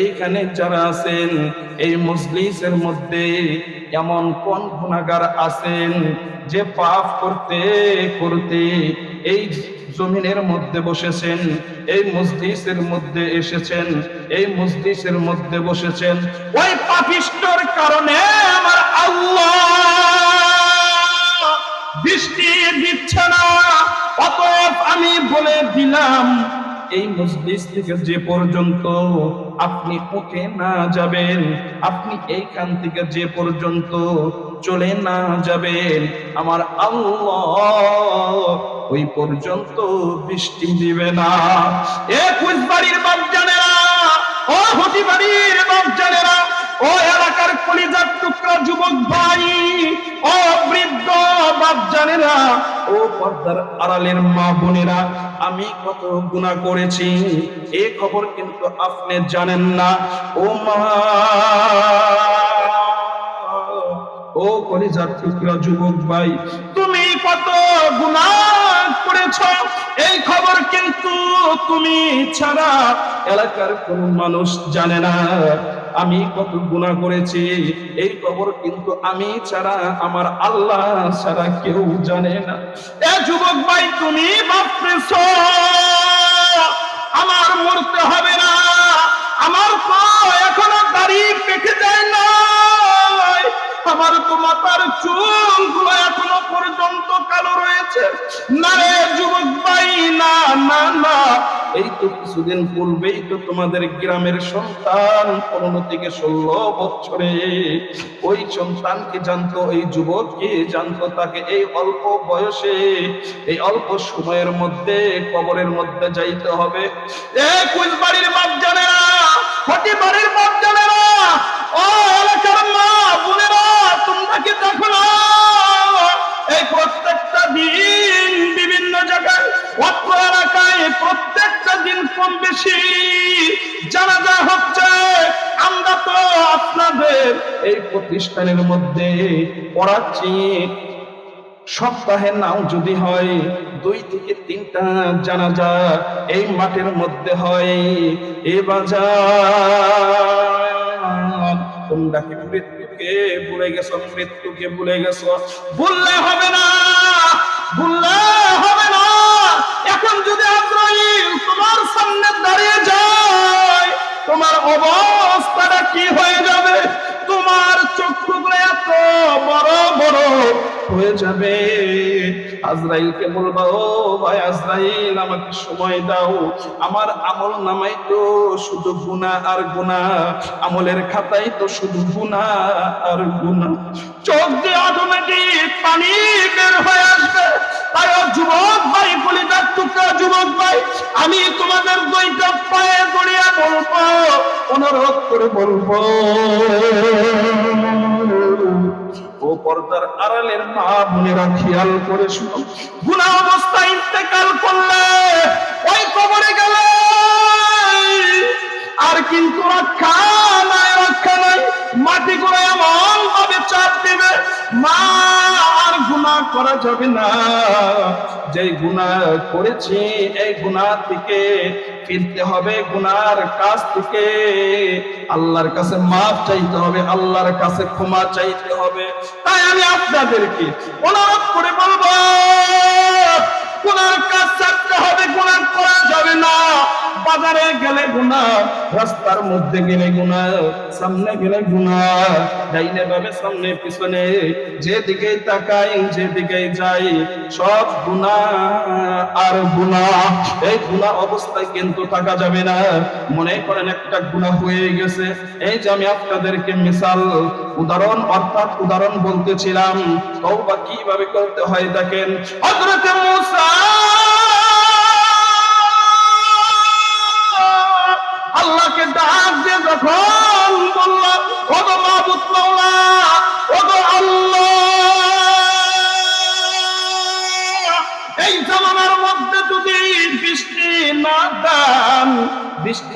এইখানে যারা আছেন, এই মজলিসের মধ্যে এমন কোন গুণাগার আছেন যে পাপ করতে করতে এই জমিনের মধ্যে বসেছেন, এই মসজিদের মধ্যে এসেছেন, এই মসজিদের মধ্যে বসেছেন? ওই পাপিষ্টর কারণে আমার আল্লাহ বৃষ্টি দিচ্ছে না, অতএব আমি বলে দিলাম এই মসজিদ থেকে যে পর্যন্ত আপনি উঠে না যাবেন, আপনি এইখান থেকে যে পর্যন্ত চলে না যাবেন, আমার আল্লাহ ওই পর্যন্ত বৃষ্টি দিবে না। এ কুচবাড়ির বাপজানেরা, ও হতি বাড়ির বাপজানেরা ও এলাকার কলিজার টুকরা যুবক ভাই, ও বৃদ্ধ বাপজানেরা, ও পর্দার আড়ালের মা বোনেরা, আমি কত গুনাহ করেছি, এ খবর কিন্তু আপনি জানেন না। ও মা, ও কলিজার টুকরা যুবক ভাই, তুমি কত গুনাহ করেছ এই খবর কিন্তু তুমি ছাড়া এলাকার কোন মানুষ জানে না। আমি কত গুণা করেছি, এই খবর কিন্তু আমি ছাড়া, আমার আল্লাহ ছাড়া কেউ জানে না। এ যুবক ভাই, তুমি বাপরেছ আমার মরতে হবে না। আমার তো মাথার চুলগুলো এখনও পর্যন্ত কালো রয়েছে। না রে যুবক ভাই, না না না। এই তো কিছুদিন পূর্বেই তো তোমাদের গ্রামের সন্তান পনেরো থেকে ষোলো বছরে। ওই সন্তানকে জানতো, এই যুবককে জানতো তাকে এই অল্প বয়সে। এই অল্প সময়ের মধ্যে, কবরের মধ্যে যাইতে হবে। এ কুচবাড়ির বাপ জানে না হটি বাড়ির বাপ জানে না ও এলাকার মা বোনেরা তোমরা কি দেখো এই প্রত্যেকটা দিন বিভিন্ন জায়গায় প্রত্যেকটা দিন কম বেশি জানাজা হচ্ছে, আমরা তো আপনাদের এই প্রতিষ্ঠানের মধ্যে পড়াচ্ছি। সপ্তাহে নাও যদি হয়, দুই থেকে তিনটা জানা জানাজা এই মাঠের মধ্যে হয়। এ বাজার তোমরা কি মৃত্যুকে ভুলে গেছো, মৃত্যুকে ভুলে গেছ। ভুললে হবে না, ভুললে হবে না। এখন যদি আজরাইল তোমার সামনে দাঁড়িয়ে যায়, তোমার অবস্থাটা হয়ে যাবে। আজরাইলকে বলবা, ও ভাই আজরাইল, আমাকে সময় দাও। আমার আমল নামাই তো শুধু গুনাহ আর গুনাহ। আমলের খাতায় তো শুধু গুনাহ আর গুনাহ। চোখ দিয়ে অটোমেটিক পানি বের হয়ে আসবে। তাই যুবক ভাই, কলিজার টুকরা যুবক ভাই, আমি তোমাদের দুইটা পায়ে গড়িয়া বলব, অনুরোধ করে বলব। পর্দার আড়ালের মা বোনেরা খেয়াল করে শুনো। গুণা অবস্থায় ইন্তেকাল করলে ওই কবরে গেলে আর কিন্তু রক্ষা নাই রক্ষা নাই। মাটি করে এমন ভাবে চাপ দিবে, মা, আর গুণা করা যাবে না। যে গুণা করেছি, এই গুণা থেকে ফিরতে হবে গুনার কাছ থেকে। আল্লাহর কাছে মাফ চাইতে হবে, আল্লাহর কাছে ক্ষমা চাইতে হবে। তাই আমি আপনাদেরকে অনুরোধ করে বলব গুনার কাজ ছাড়তে হবে গুনাহ করা যাবে না। বাজারে গেলে গুনা রাস্তার মধ্যে গেলে গুনা সামনে গেলে গুনা ডাইনে ভাবে সামনে পিছনে, যেদিকে তাকাই, যেদিকে যাই, সব গুনা আর গুনা এই গুনা অবস্থায় কিন্তু থাকা যাবে না। মনে করেন একটা গুনাহ হয়ে গেছে। এই যে আমি আপনাদেরকে মিসাল, উদাহরণ, অর্থাৎ উদাহরণ বলতেছিলাম, তওবা কীভাবে করতে হয় দেখেন। হযরতে মুসা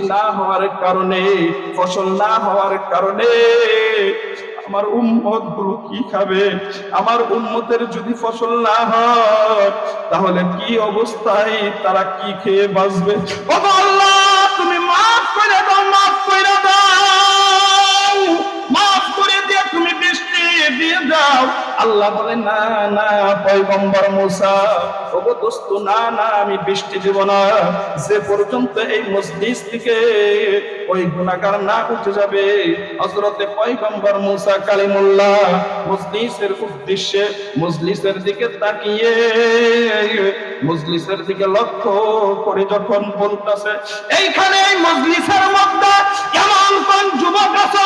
না হওয়ার কারণে, ফসল না হওয়ার কারণে আমার উম্মতগুলো কি খাবে? আমার উম্মতের যদি ফসল না হয়, তাহলে কি অবস্থায় তারা কি খেয়ে বাঁচবে? আল্লাহ! আল্লাহ বলে, না না, পয়গম্বর মুসা, ওগো দোস্ত, না না, আমি বৃষ্টি দিব না। যে পর্যন্ত এই মজলিস থেকে ওই গুণাগার না উঠে যাবে হজরতে পয়গম্বর মুসা কালিমুল্লাহ মজলিসের উদ্দেশ্যে মজলিসের দিকে তাকিয়ে, মজলিসের দিকে লক্ষ্য করে যখন বলতেছে, এইখানে এই মজলিসের মধ্যে এমন কোন যুবক আছো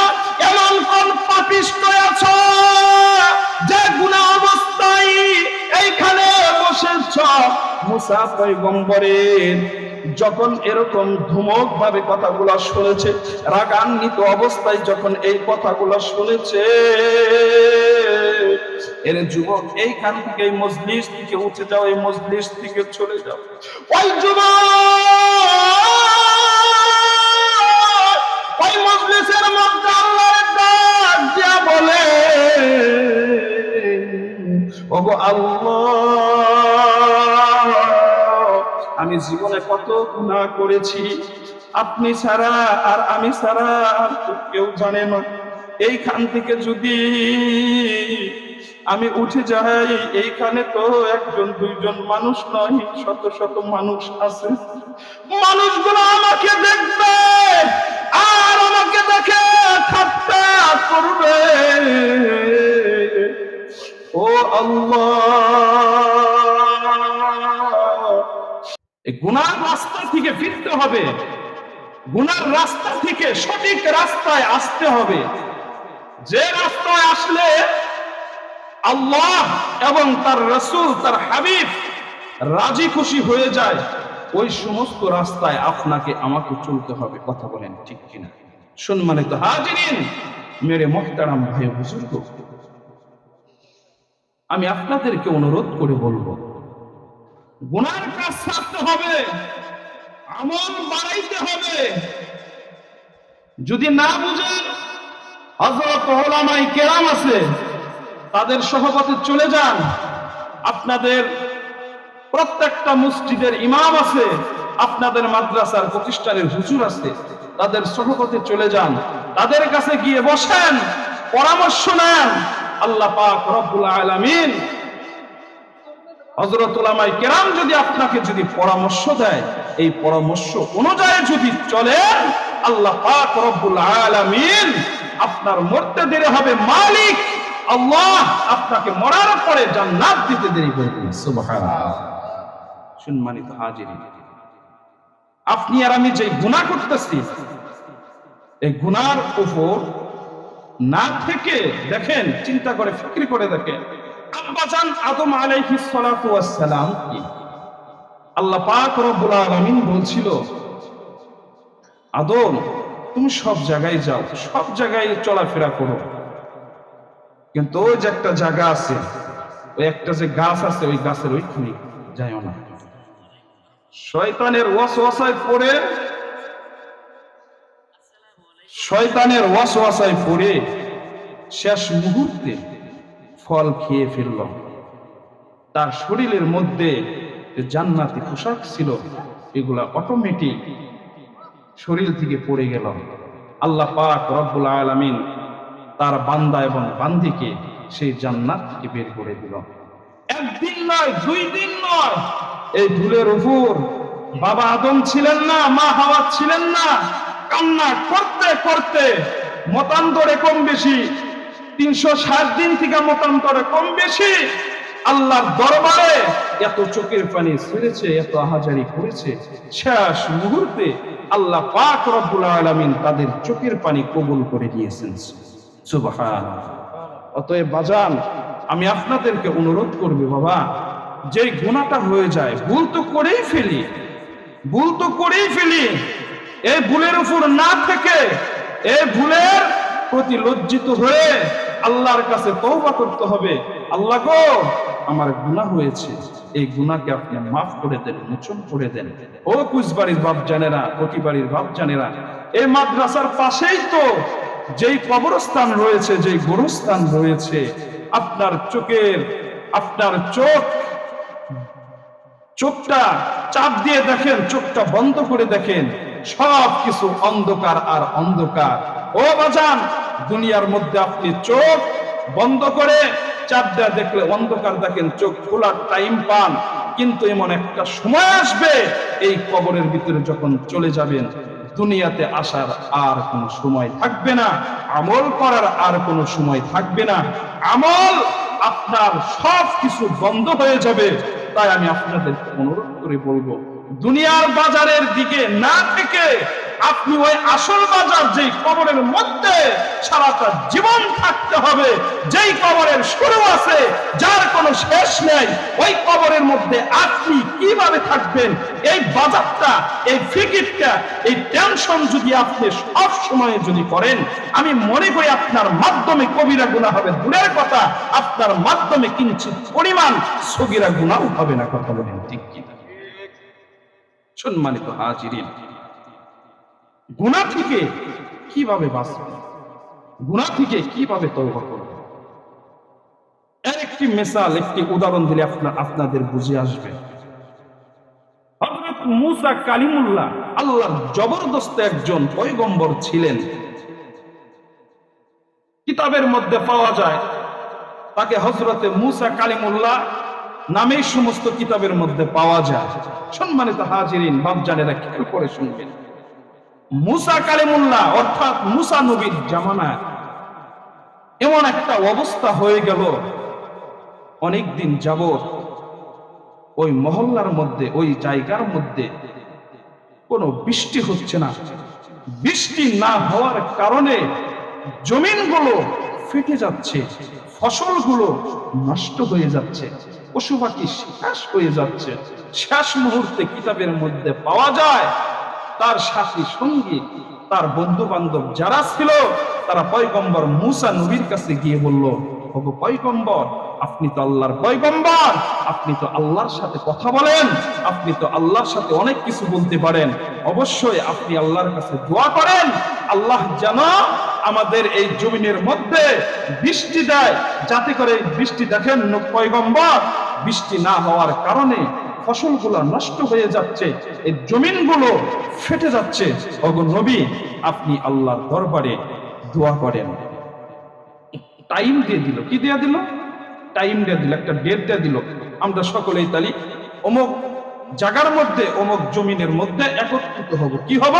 মুসা পয়গম্বরের যখন এরকম ধুমক ভাবে কথাগুলা শুনেছে, রাগান্বিত অবস্থায় যখন এই কথাগুলা শুনেছে, এর যুবক এইখান থেকে মজলিস থেকে উঠে যাও, এই মজলিস থেকে চলে যাও। ওই যুবক, ওই মজলিসের মধ্যে আল্লাহর ডাক দিয়া বলে, ওগো আল্লাহ আমি জীবনে কত গুনাহ করেছি। আপনি ছাড়া আর আমি ছাড়া আর কেউ জানে না। এইখান থেকে যদি আমি উঠে যাই, এইখানে তো একজন, দুইজন মানুষ নয়, শত শত মানুষ আছে। মানুষগুলো আমাকে দেখবে আর আমাকে দেখে ঠাট্টা করবে। ও আল্লাহ! গুনার রাস্তা থেকে ফিরতে হবে। গুনার রাস্তা থেকে সঠিক রাস্তায় আসতে হবে। যে রাস্তায় আসলে আল্লাহ এবং তার রসুল, তার হাবিব রাজি খুশি হয়ে যায়, ওই সমস্ত রাস্তায় আপনাকে আমাকে চলতে হবে। কথা বলেন ঠিক কিনা? সম্মানিত হাজিরিন, মেরে মোহতারাম ভাই বুজুর্গ, আমি আপনাদেরকে অনুরোধ করে বলব গুনার কাজ ছাড়তে হবে, আমল বাড়াইতে হবে। যদি না বুঝেন হজরত ওলামাই কেরাম আছে, তাদের সহপথে চলে যান। আপনাদের প্রত্যেকটা মসজিদের ইমাম আছে, আপনাদের মাদ্রাসার প্রতিষ্ঠানের হুজুর আছে, তাদের সহপথে চলে যান। তাদের কাছে গিয়ে বসেন, পরামর্শ নেন। আল্লাহ পাক রব্বুল আলামিন হজরত ওলামাই কেরাম যদি আপনাকে যদি পরামর্শ দেয়, এই পরামর্শ অনুযায়ী যদি চলেন আল্লাহ পাক রব্বুল আলামিন আপনার মরতে দেরি হবে মালিক। আল্লাহ আপনাকে মরার পরে জান্নাত দিতে দেরি করবেন সুবহানাল্লাহ। সম্মানিত হাজির। আপনি আর আমি যে গুনাহ করতেছি, এই গুনার উপর না থেকে দেখেন, চিন্তা করে, ফিক্রি করে দেখেন আব্বাজান আদম আলাইহিস সালাতু ওয়াস সালাম কি? আল্লাহ পাক রব্বুল আলামিন বলছিল, আদম, তুমি সব জায়গায় যাও, সব জায়গায় চলাফেরা করো। কিন্তু ওই যে একটা জায়গা আছে, ওই একটা যে গাছ আছে, ওই গাছের ওইখানে যাইও না। শয়তানের ওয়াসওয়াসায় পড়ে, শয়তানের ওয়াসওয়াসায় পড়ে শেষ মুহূর্তে ফল খেয়ে ফেলল। তার শরীরের মধ্যে যে জান্নাতি পোশাক ছিল, এগুলা অটোমেটিক শরীর থেকে পড়ে গেল। আল্লাহ পাক রব্বুল আলামিন তার বান্দা এবং বান্দিকে সেই জান্নাত থেকে বের করে দিল। একদিন নয়, দুই দিন নয়, এই ভুলের উপর বাবা আদম ছিলেন না, মা হাওয়া ছিলেন না। কান্না করতে করতে মতান্তরে কম বেশি তিনশো ষাট দিন থেকে মতান্তরে কম বেশি আল্লাহর দরবারে এত চোখের পানি ছেড়েছে, এত আহাজারি করেছে। শেষ মুহূর্তে আল্লাহ পাক রব্বুল আলামিন তাদের চোখের পানি কবুল করে দিয়েছেন। সুবহান অতএব বাজান, আমি আপনাদেরকে অনুরোধ করব, বাবা যে গুণাটা হয়ে যায়, ভুল তো করেই ফেলি। ভুল তো করেই ফেলি। এই ভুলের উপর না থেকে, এই ভুলের প্রতি লজ্জিত হয়ে আল্লাহর কাছে তওবা করতে হবে। আল্লাহ গো, আমার গুনাহ হয়েছে। এই গুনাহকে আপনি মাফ করে দেন, মোচন করে দেন। ও কুচবাড়ির বাপ জানেরা কটিবাড়ির বাপ জানেরা এই মাদ্রাসার পাশেই তো যেই কবরস্থান রয়েছে, যেই গোরস্থান রয়েছে, আপনার চোখের, আপনার চোখ, চোখটা চাপ দিয়ে দেখেন, চোখটা বন্ধ করে দেখেন সব কিছু অন্ধকার আর অন্ধকার। ও বাজান দুনিয়ার মধ্যে আপনি চোখ বন্ধ করে চাপ দেয়া দেখলে অন্ধকার দেখেন, চোখ খোলার টাইম পান। কিন্তু এমন একটা সময় আসবে, এই কবরের ভিতরে যখন চলে যাবেন, দুনিয়াতে আসার আর কোনো সময় থাকবে না, আমল করার আর কোনো সময় থাকবে না। আমল আপনার সব কিছু বন্ধ হয়ে যাবে। তাই আমি আপনাদের অনুরোধ করে বলব, দুনিয়ার বাজারের দিকে না থেকে আপনি ওই আসল বাজার যেই কবরের মধ্যে সারাটা জীবন থাকতে হবে, যেই কবরের শুরু আছে, যার কোনো শেষ নেই, ওই কবরের মধ্যে আপনি কীভাবে থাকবেন? এই বাজারটা, এই ফিকিরটা, এই টেনশন যদি আপনি সব সময় যদি করেন, আমি মনে করি আপনার মাধ্যমে কবিরা গুণা হবে। দূরের কথা, আপনার মাধ্যমে কিঞ্চিত পরিমাণ সগিরা গুণাও হবে না, কথা বলেন ঠিক কিনা? সম্মানিত হাজিরিন গুণা থেকে কীভাবে বাঁচবে? গুণা থেকে কীভাবে তওবা করবে? এর একটি মেসাল, একটি উদাহরণ দিলে আপনার আপনাদের বুঝে আসবে। মুসা কালিমুল্লাহ জবরদস্ত একজন পয়গম্বর ছিলেন। কিতাবের মধ্যে পাওয়া যায়, তাকে হজরতে মুসা কালিমুল্লাহ নামেই সমস্ত কিতাবের মধ্যে পাওয়া যায়। সম্মানিত হাজিরিন বাপজানেরা খেয়াল করে শুনবেন। মুসা কালিমুল্লাহ, অর্থাৎ মুসা নবীর জামানায়। এমন একটা অবস্থা হয়ে গেল। অনেক দিন ওই মহল্লার মধ্যে, ওই জায়গার মধ্যে কোনো বৃষ্টি হচ্ছে না। বৃষ্টি না হওয়ার কারণে জমিনগুলো ফেটে যাচ্ছে, ফসলগুলো নষ্ট হয়ে যাচ্ছে পশু পাখি শেষ হয়ে যাচ্ছে। শেষ মুহূর্তে কিতাবের মধ্যে পাওয়া যায় তার সাথী সঙ্গী, তার বন্ধু বান্ধব যারা ছিল, তারা পয়গম্বর মুসা নবীর কাছে গিয়ে বলল, ওগো পয়গম্বর, আপনি তো আল্লাহর পয়গম্বর, আপনি তো আল্লাহর সাথে কথা বলেন, আপনি তো আল্লাহর সাথে অনেক কিছু বলতে পারেন। অবশ্যই আপনি আল্লাহর কাছে দোয়া করেন। আল্লাহ যেন আমাদের এই জমিনের মধ্যে বৃষ্টি দেয়। যাতে করে বৃষ্টি দেখেন পয়গম্বর, বৃষ্টি না হওয়ার কারণে ফসলগুলো নষ্ট হয়ে যাচ্ছে, এই জমিনগুলো ফেটে যাচ্ছে। ওগো নবী, আপনি আল্লাহর দরবারে দোয়া করেন। টাইম দিয়ে দিল। কি দিয়ে দিল? টাইম দিয়ে দিল, একটা ডেট দিয়ে দিল। আমরা সকলেই তালি, অমুক জায়গার মধ্যে, অমুক জমিনের মধ্যে একত্রিত হব। কি হব?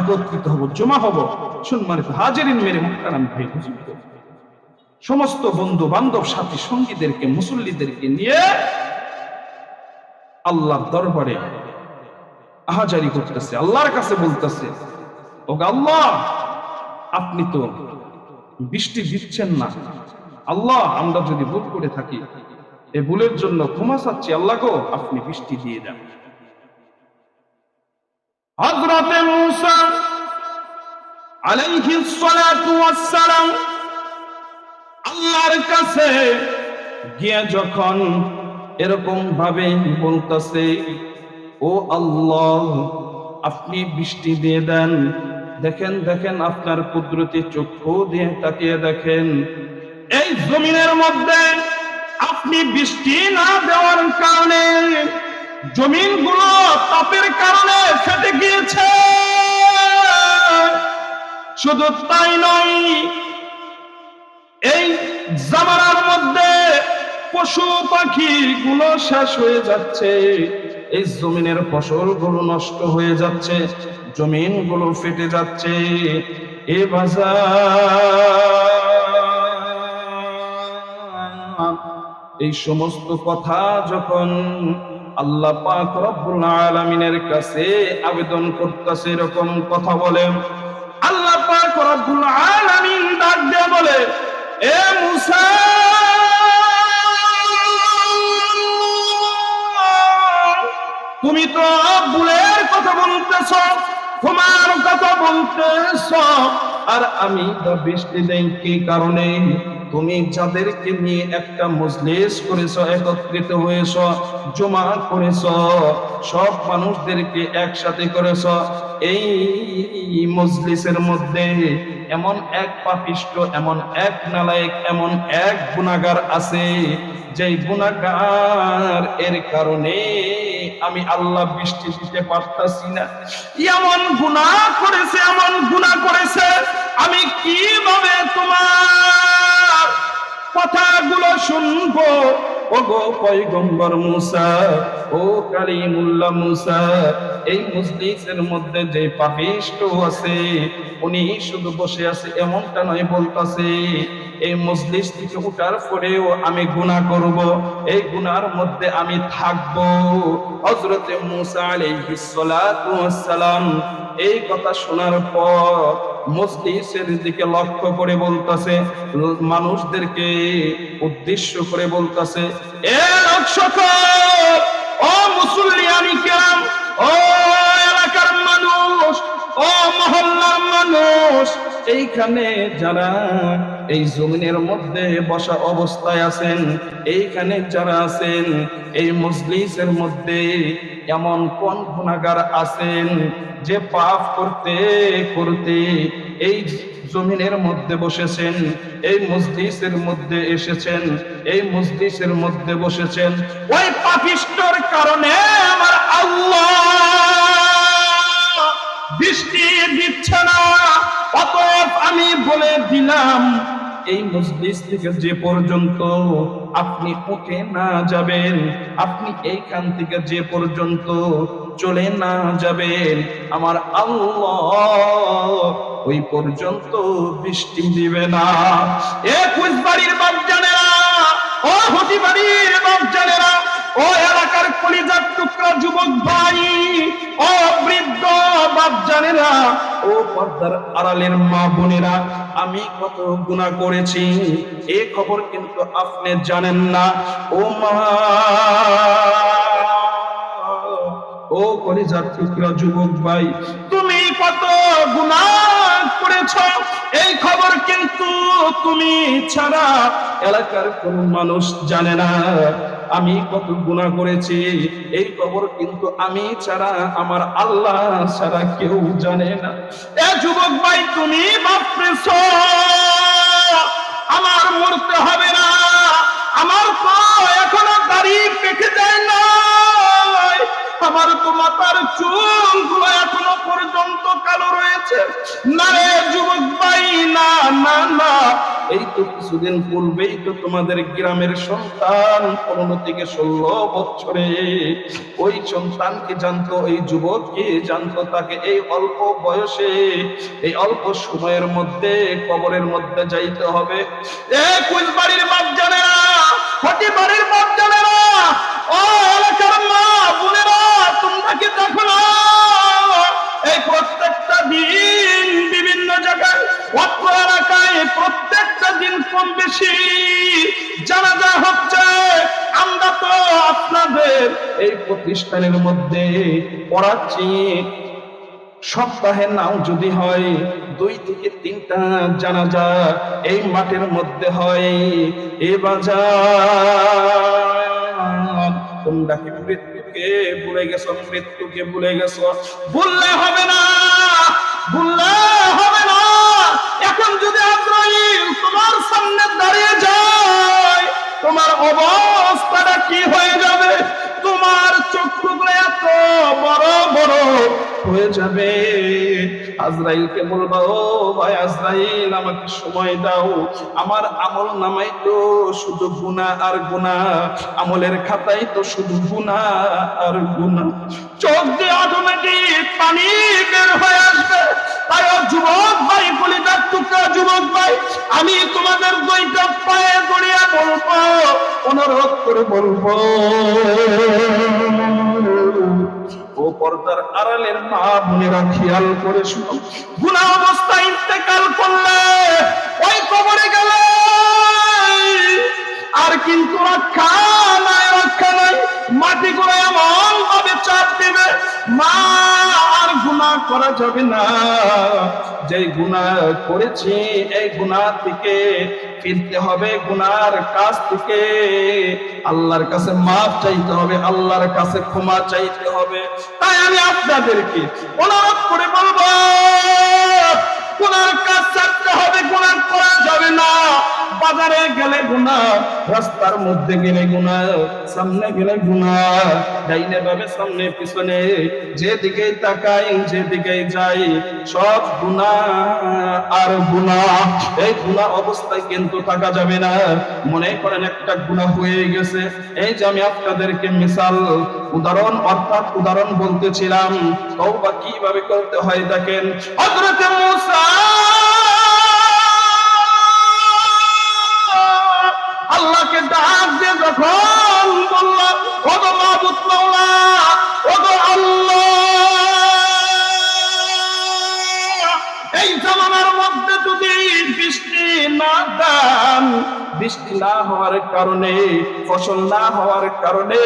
একত্রিত হব, জমা হব। সম্মানিত হাজারিন মেরে মুক্তারাম ভাই হুজুর সমস্ত বন্ধু বান্ধব সাথী, সঙ্গীদেরকে, মুসল্লিদেরকে নিয়ে আল্লাহর দরবারে আহাজারি করতেছে, আল্লাহর কাছে বলতেছে ওকে আল্লাহ, আপনি তো বৃষ্টি দিচ্ছেন না। আল্লাহ, আমরা যদি ভুল করে থাকি এই ভুলের জন্য ক্ষমা চাচ্ছি, আল্লাহ গো, আপনি বৃষ্টি দিয়ে দেন। হযরতে মূসা আলাইহিস সালাতু ওয়াস সালাম আল্লাহর কাছে গিয়ে যখন এরকম ভাবে বলতেছে, ও আল্লাহ, আপনি বৃষ্টি দিয়ে দেন। দেখেন দেখেন আপনার কুদরতি চক্ষু দিয়ে তাকিয়ে দেখেন। এই জমিনের মধ্যে আপনি বৃষ্টি না দেওয়ার কারণে জমিনগুলো তাপের কারণে ফেটে গিয়েছে। শুধু তাই নয়, এই জামানার মধ্যে পশু পাখি গুলো শেষ হয়ে যাচ্ছে। এই জমিনের ফসলগুলো নষ্ট হয়ে যাচ্ছে জমিনগুলো ফেটে যাচ্ছে। এ বাজার, এই সমস্ত কথা যখন আল্লাহ পাক রব্বুল আলামিনের কাছে আবেদন করতেছে, এরকম কথা বলে। আল্লাহ পাক রব্বুল আলামিন ডাক দিয়ে বলে, এ মুসা তুমি তো ভুলের কথা বলতেছ, তোমার কথা বলতেছ, আর আমি তো বৃষ্টি দেই, কি কারণে? তুমি যাদেরকে নিয়ে একটা মজলিস করেছ, একত্রিত হয়েছ, জমা করেছ, সব মানুষদেরকে একসাথে করেছ, এই মজলিসের মধ্যে এমন এক পাপিষ্ট, এমন এক নালায়েক, এমন এক গুণাগার আছে, যেই গুণাগার এর কারণে আমি আল্লাহ বৃষ্টি দিতে পারতাছি না। এমন গুণা করেছে, এমন গুণা করেছে, আমি কীভাবে তোমার কথাগুলো শুনব? ও গো পয়গম্বর মুসা, ও কালিমুল্লাহ মুসা, এই মজলিসের মধ্যে যে পাপিষ্ট আছে, উনি শুধু বসে আছে এমনটা নয় বলতাছে, এই মজলিস থেকে উঠার পরেও আমি গুনাহ করব, এই গুনার মধ্যে আমি থাকব। হযরতে মুসা আলাইহিস সালাম এই কথা শোনার পর মজলিসের দিকে লক্ষ্য করে বলতাছে, মানুষদেরকে উদ্দেশ্য করে বলতাছে, এ লোক সকল, ও মুসল্লিয়ানি কেরাম, ও এলাকার মানুষ, ও মহল্লার মানুষ, এইখানে যারা এই জমিনের মধ্যে বসা অবস্থায় আছেন, এইখানে যারা আছেন, এই মজলিসের মধ্যে এমন কোন গুণাগার আছেন যে পাপ করতে করতে এই জমিনের মধ্যে বসেছেন, এই মসজিদের মধ্যে এসেছেন, এই মসজিদের মধ্যে বসেছেন? ওই পাপিষ্টর কারণে আমার আল্লাহ বৃষ্টি দিচ্ছে না, অতএব আমি বলে দিলাম এই মসজিদ থেকে যে পর্যন্ত আপনি উঠে না যাবেন, আপনি এইখান থেকে যে পর্যন্ত চলে না যাবেন, আমার আল্লাহ ওই পর্যন্ত বৃষ্টি দিবে না। এ কুচবাড়ির বাপ জানেরা ও হতি বাড়ির বাপ জানেরা ও কলিজার টুকরা যুবক ভাই ও বৃদ্ধ বাপজানেরা ও পর্দার আড়ালের মা বোনেরা, আমি কত গুণা করেছি, এ খবর কিন্তু আপনি জানেন না, ও মা। ও কলিজার টুকরা যুবক ভাই, তুমি কত গুনাহ করেছ? এই খবর কিন্তু তুমি ছাড়া এলাকার কোন মানুষ জানে না। আমি কত গুনাহ করেছি, এই খবর কিন্তু আমি ছাড়া, আমার আল্লাহ ছাড়া কেউ জানে না। এ যুবক ভাই, তুমি বাপরেছ আমার মরতে হবে না। আমার তো মাথার চুলগুলো এখনও পর্যন্ত কালো রয়েছে। না রে যুবক ভাই, না না না। এই তো কিছুদিন পূর্বেই তো তোমাদের গ্রামের সন্তান পনেরো থেকে ষোলো বছরে। ওই সন্তানকে জানতো, এই যুবককে জানতো তাকে এই অল্প বয়সে, এই অল্প সময়ের মধ্যে, কবরের মধ্যে যাইতে হবে। এ কুলবাড়ির বাপ জানে না হটি বাড়ির বাপ জানে না ও এলাকার মা বোনেরা তোমরা কি দেখো এই প্রত্যেকটা দিন বিভিন্ন জায়গায় প্রত্যেকটা দিন কম বেশি। জানাজা হচ্ছে, আমরা তো আপনাদের এই প্রতিষ্ঠানের মধ্যে পড়াচ্ছি। সপ্তাহে নাও যদি হয়, দুই থেকে তিনটা জানা জানাজা এই মাঠের মধ্যে হয়। এ বাজার, তোমরা কি মৃত্যুকে ভুলে গেছো? মৃত্যুকে ভুলে গেছো? ভুললে হবে না, ভুললে হবে না। এখন যদি আজরাইল তোমার সামনে দাঁড়িয়ে যায়, তোমার অবস্থাটা কি হয়ে যাবে? তোমার এত বড় বড় হয়ে যাবে। আজরাইলকে ভাই আজরাইল, আমাকে সময় দাও। আমার আমল নামাই তো শুধু আর আমলের খাতাই তো শুধু গুণা আর গুণা চোখ দিয়ে অটোমেটিক পানি বের হয়ে আসবে। তাই যুবক ভাই কলিতার টুকরা যুবক ভাই, আমি তোমাদের দুইটা পায়ে গড়িয়া বলব, অনুরোধ করে বলব। ও পর্দার আড়ালের মা বোনেরা খেয়াল করে শুনো। গুণা অবস্থায় ইন্তেকাল করলে ওই কবরে গেলে আর কিন্তু রক্ষা নাই রক্ষা নাই। মাটি করে এমন ভাবে চাপ দেবে, মা গুণা করা যাবে না। যে গুণা করেছি, এই গুণা থেকে ফিরতে হবে গুনার কাছ থেকে। আল্লাহর কাছে মাফ চাইতে হবে, আল্লাহর কাছে ক্ষমা চাইতে হবে। তাই আমি আপনাদেরকে অনুরোধ করে বলব গুনার কাজ ছাড়তে হবে গুনার করা যাবে না। বাজারে গেলে গুণা রাস্তার মধ্যে গেলে সামনে গেলে ডাইনে ভাবে সামনে পিছনে, যেদিকে তাকাই, যেদিকে যাই, সব আর এই অবস্থায় কিন্তু থাকা যাবে না। মনে করেন একটা গুণা হয়ে গেছে। এই যে আমি আপনাদেরকে মিসাল উদাহরণ, অর্থাৎ উদাহরণ বলতেছিলাম কীভাবে করতে হয় দেখেন। হযরত মুসা আল্লাহকে ডাক দিয়ে যখন বলল ওগো মাবুদ মাওলা, ওগো আল্লাহ, এই জামানার মধ্যে যদি বৃষ্টি না দেন, বৃষ্টি না হওয়ার কারণে, ফসল না হওয়ার কারণে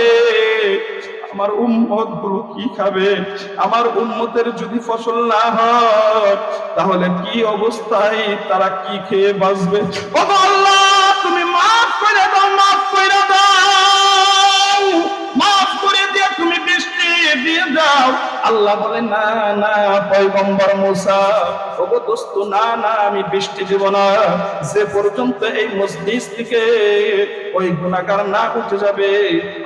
আমার উম্মতগুলো কি খাবে? আমার উম্মতের যদি ফসল না হয়, তাহলে কি অবস্থায় তারা কি খেয়ে বাঁচবে? আল্লাহ! দিয়ে দাও। আল্লাহ বলে না না, পয়গম্বর মুসা দোস্ত, না না, আমি বৃষ্টি দিব না। যে পর্যন্ত এই মসজিদ থেকে ওই গুণাগার না উঠে যাবে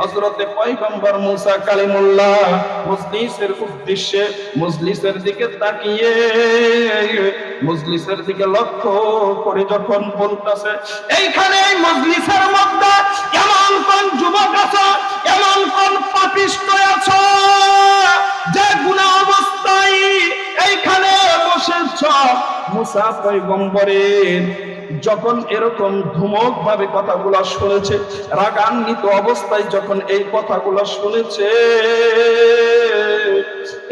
হজরতে পয়গম্বর মুসা কালিমুল্লাহ মজলিসের উদ্দেশ্যে মজলিসের দিকে তাকিয়ে, মজলিসের দিকে লক্ষ্য করে যখন বলতেছে, এইখানে এই মজলিসের মধ্যে এমন কোন যুবক আছো, এমন কোন পাপিষ্ট আছো? অবস্থায় যখন এরকম ধুমক ভাবে কথাগুলো শুনেছে, রাগান্বিত অবস্থায় যখন এই কথাগুলো শুনেছে,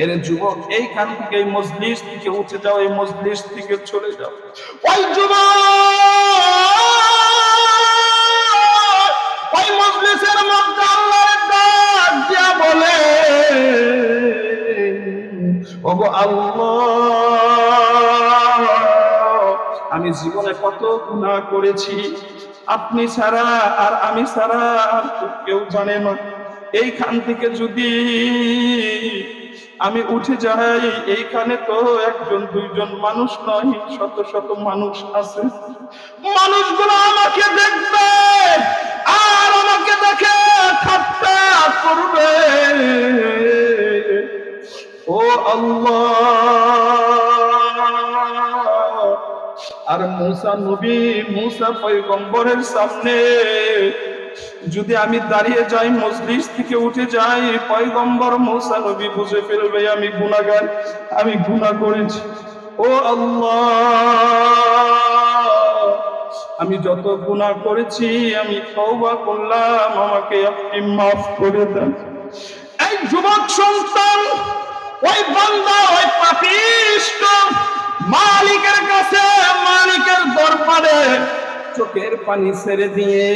এর যুবক এইখান থেকে এই মজলিস থেকে উঠে যাও, এই মজলিস থেকে চলে যাও। ওই যুবক! আল্লাহ, আমি জীবনে কত গুনাহ করেছি। আপনি ছাড়া আর আমি ছাড়া আর কেউ জানে না। এইখান থেকে যদি আমি উঠে যাই, এইখানে তো একজন, দুইজন মানুষ নয়, শত শত মানুষ আছে। মানুষগুলো আমাকে দেখবে, আর আমাকে দেখে ঠাট্টা করবে। ও আল্লাহ। আর মুসা নবী, মুসা পৈগম্বরের সামনে যদি আমি দাঁড়িয়ে যাই, মজলিস থেকে উঠে যাই, পয়গম্বর মুসা নবী বুঝে ফেলবে আমি গুনাহগার, আমি গুনাহ করেছি। ও আল্লাহ। আমি যত গুনাহ করেছি, আমি তওবা করলাম, আমাকে আপনি মাফ করে দেন। এই যুবক সন্তান, ওই বান্দা, ওই পাপিষ্ট, মালিকের কাছে, মালিকের দরবারে চোখের পানি ছেড়ে দিয়ে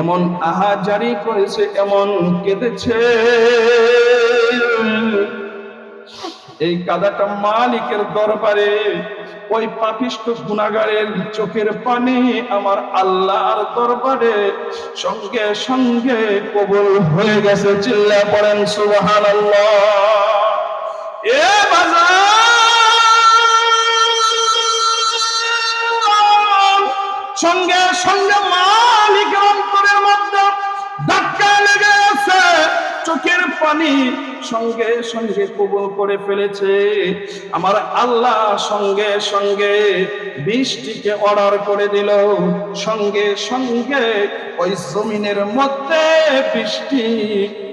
এমন আহাজারি করেছে, এমন কেঁদেছে। এই কাদাটা মালিকের দরবারে ওই পাপিষ্ট গুণাগারের চোখের পানি আমার আল্লাহর দরবারে সঙ্গে সঙ্গে কবুল হয়ে গেছে। চিল্লা পড়েন সুবহান এ বাজার! সঙ্গে সঙ্গে মালিকের অন্তরের মধ্যে ধাক্কা লেগে আছে চোখের পানি সঙ্গে সঙ্গে কবুল করে ফেলেছে। আমার আল্লাহ সঙ্গে সঙ্গে বৃষ্টিকে অর্ডার করে দিল। সঙ্গে সঙ্গে ওই জমিনের মধ্যে বৃষ্টি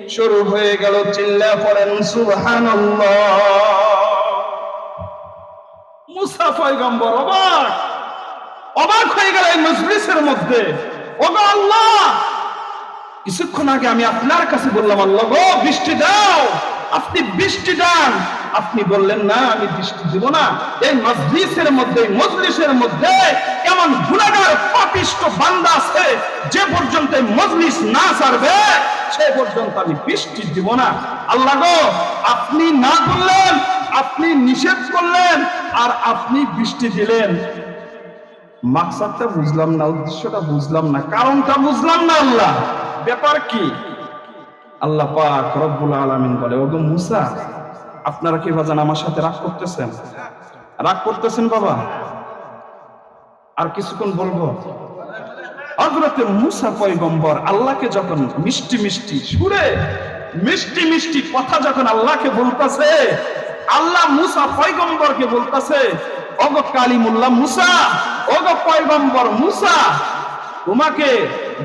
শুরু হয়ে গেল। চিল্লা পড়েন, সুবহানাল্লাহ। মুসা পয়গম্বর অবাক। অবাক হয়ে গেল এই মজলিসের মধ্যে। ওগো আল্লাহ! কিছুক্ষণ আগে আমি আপনার কাছে বললাম, আল্লাহ গো, বৃষ্টি দাও। আপনি বৃষ্টি দান। আপনি বললেন, না, আমি বৃষ্টি দিব না। এই মজলিসের মধ্যে মজলিসের মধ্যে এমন গুণাগার, পাপিষ্ট বান্দা আছে, যে পর্যন্ত মজলিস না ছাড়বে, সে পর্যন্ত আমি বৃষ্টি দিব না। আল্লাহ গো, আপনি না বললেন, আপনি নিষেধ করলেন, আর আপনি বৃষ্টি দিলেন। মাকসাদটা বুঝলাম না, উদ্দেশ্যটা বুঝলাম না, কারণটা বুঝলাম না, আল্লাহ। ব্যাপার কি? আল্লাহ পাক রব্বুল আলামিন বলে, ওগো মুসা, আপনারা কি ভাজান আমার সাথে রাগ করতেছেন? রাগ করতেছেন বাবা। আর কিছুক্ষণ বলব। হজরতে মুসা পয়গম্বর আল্লাহকে যখন মিষ্টি মিষ্টি সুরে, মিষ্টি মিষ্টি কথা যখন আল্লাহকে বলতাছে, আল্লাহ মুসা পয়গম্বরকে বলতাছে অগ কালিমুল্লাহ মুসা অগ পয়গম্বর মুসা, তোমাকে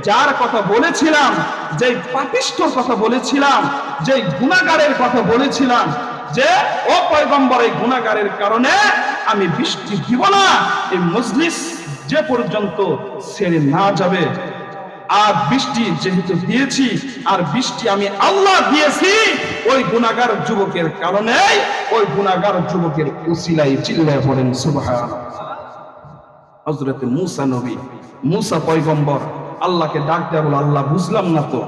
যার কথা বলেছিলাম যে পাপিষ্ঠর কথা বলেছিলাম যে গুণাগারের কথা বলেছিলাম, যে ও পয়গম্বর এই গুণাগারের কারণে আমি বৃষ্টি দিব না এই মজলিস যে পর্যন্ত ছেড়ে না যাবে। আর বৃষ্টি যেহেতু দিয়েছি, আর বৃষ্টি আমি আল্লাহ দিয়েছি, ওই গুণাগার যুবকের কারণে ওই গুণাগার যুবকের উসিলাই চিল্লায় পড়েন সুবহান হজরতে মুসা নবী, মুসা পয়গম্বর আল্লাহকে ডাক দেয়া বলো, আল্লাহ, বুঝলাম না তো।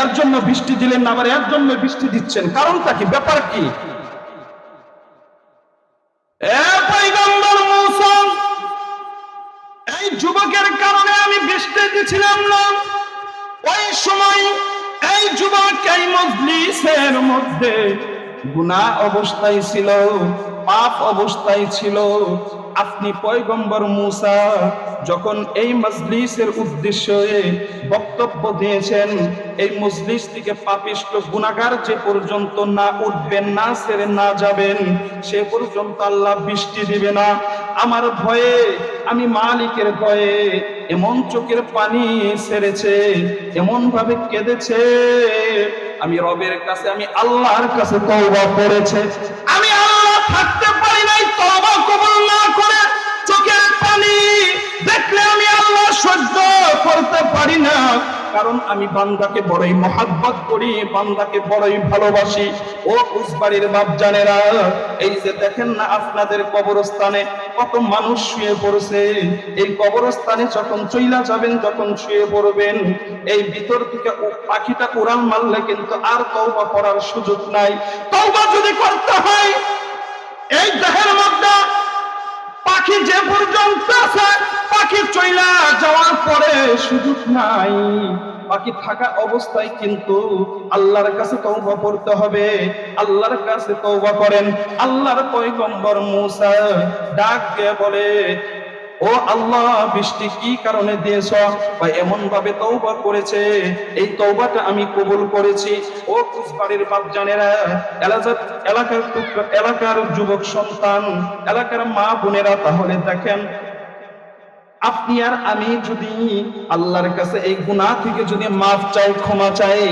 এর জন্য বৃষ্টি দিলেন না, আবার এর জন্য বৃষ্টি দিচ্ছেন। কারণটা কি? ব্যাপার কি? এই যুবকের কারণে আমি বৃষ্টি দিছিলাম না। ওই সময় এই যুবক এই মজলিসের মধ্যে গুনাহ অবস্থায় ছিল, পাপ অবস্থায় ছিল। আপনি পয়গম্বর মুসা যখন এই মজলিসের উদ্দেশ্যে বক্তব্য দিয়েছেন, এই মজলিস থেকে পাপিষ্ট গুনাগার যে পর্যন্ত না উঠবেন, না ছেড়ে না যাবেন, সে পর্যন্ত আল্লাহ বৃষ্টি দিবে না। আমার ভয়ে, আমি মালিকের ভয়ে এমন চোখের পানি সেরেছে, এমন ভাবে কেঁদেছে। আমি রবের কাছে, আমি আল্লাহর কাছে তওবা করেছে। আমি আল্লাহ থাকতে পারি নাই, তওবা কবুল না করে দেখলে আমি আল্লাহ সহ্য করতে পারি না। কারণ আমি বান্দাকে বড়ই মহাব্বত করি, বান্দাকে বড়ই ভালোবাসি। ও উসবাড়ির বাপ জানেরা এই যে দেখেন না আপনাদের কবরস্থানে কত মানুষ শুয়ে পড়ছে। এই কবরস্থানে যখন চইলা যাবেন, যখন শুয়ে পড়বেন, এই ভিতর থেকে পাখিটা কোরআন মারলে কিন্তু আর তওবা করার সুযোগ নাই। তওবা যদি করতে হয়, এই দেহের মধ্যে পাখি যে পর্যন্ত আছে, পাখি চইলা যাওয়ার পরে সুযোগ নাই। পাখি থাকা অবস্থায় কিন্তু আল্লাহর কাছে তওবা করতে হবে। আল্লাহর কাছে তওবা করেন। আল্লাহর পয়গম্বর মুসা ডাক দিয়ে বলে ও আল্লাহ, বৃষ্টি কি কারণে দিয়েছ? বা এমন ভাবে তৌবা করেছে? এই তৌবাটা আমি কবুল করেছি। ও কুসবাড়ির বাপ জানেরা এলাকার এলাকার যুবক সন্তান, এলাকার মা বোনেরা, তাহলে দেখেন আপনি আর আমি যদি আল্লাহর কাছে এই গুনাহ থেকে যদি মাফ চাই, ক্ষমা চাই,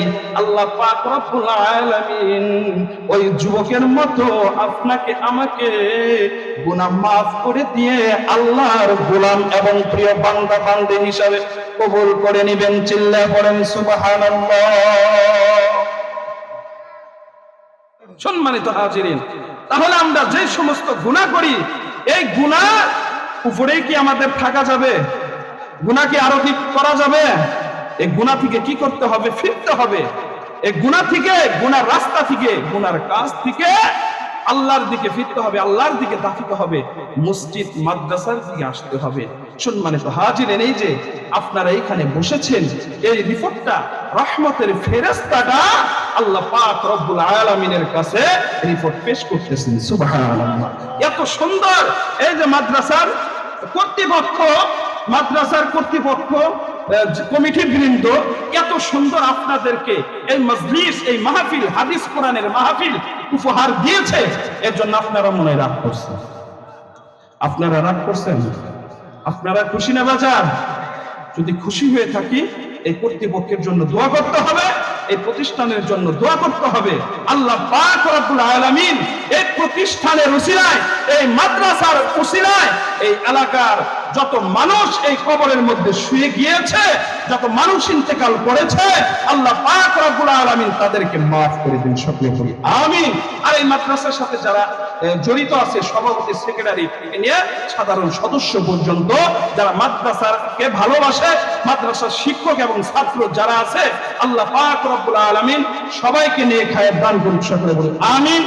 আল্লাহ পাক রব্বুল আলামিন ওই যুবকের মতো আপনাকে, আমাকে গুনাহ মাফ করে দিয়ে আল্লাহর গোলাম এবং প্রিয় বান্দা, বান্দে হিসাবে কবুল করে নেবেন চিল্লা করেন সুবহানাল্লাহ। সম্মানিত হাজিরিন, তাহলে আমরা যে সমস্ত গুনাহ করি, এই গুনাহ উপরে কি আমাদের থাকা যাবে? গুনাহ কি আরও কি করা যাবে? এই গুনাহ থেকে কি করতে হবে? ফিরতে হবে। এই গুনাহ থেকে, গুনার রাস্তা থেকে, গুনার কাজ থেকে আল্লাহর দিকে ফিরতে হবে, আল্লাহর দিকে দাফিতে হবে। মসজিদ, মাদ্রাসার দিকে আসতে হবে। সম্মানিত হাজিরেন এই যে আপনারা এইখানে বসেছেন, এই রিপোর্টটা, রহমতের ফেরেস্তাটা আল্লাহ পাক রব্বুল আলামিনের কাছে রিপোর্ট পেশ করতেছেন। সুবহানাল্লাহ। এত সুন্দর এই যে মাদ্রাসার কর্তৃপক্ষ, মাদ্রাসার কর্তৃপক্ষ কমিটি বৃন্দ, এত সুন্দর আপনাদেরকে এই মজলিস, এই মাহফিল, হাদিস কোরআনের মাহফিল উপহার দিয়েছে এর জন্য আপনারা মনে রাগ করছেন। আপনারা রাগ করছেন? আপনারা খুশি না বাজার? যদি খুশি হয়ে থাকি, এই কর্তৃপক্ষের জন্য দোয়া করতে হবে। এই প্রতিষ্ঠানের জন্য দোয়া করতে হবে। আল্লাহ পাক রব্বুল আলামিন এই প্রতিষ্ঠানের উসিলায়, এই মাদ্রাসার উসিলায়, এই এলাকার যত মানুষ এই কবরের মধ্যে শুয়ে গিয়েছে, যত মানুষ ইন্তেকাল করেছে, আল্লাহ পাক রব্বুল আলামিন তাদেরকে maaf করে দিন সকলে বলি, আমিন। আর এই মাদ্রাসার সাথে যারা জড়িত আছে, সভাপতি, সেক্রেটারি থেকে নিয়ে সাধারণ সদস্য পর্যন্ত, যারা মাদ্রাসার কে ভালোবাসে, মাদ্রাসার শিক্ষক এবং ছাত্র যারা আছে, আল্লাহ পাক রব্বুল আলামিন সবাইকে নিয়ে খায়ের দান করুন সকলে বলি, আমিন।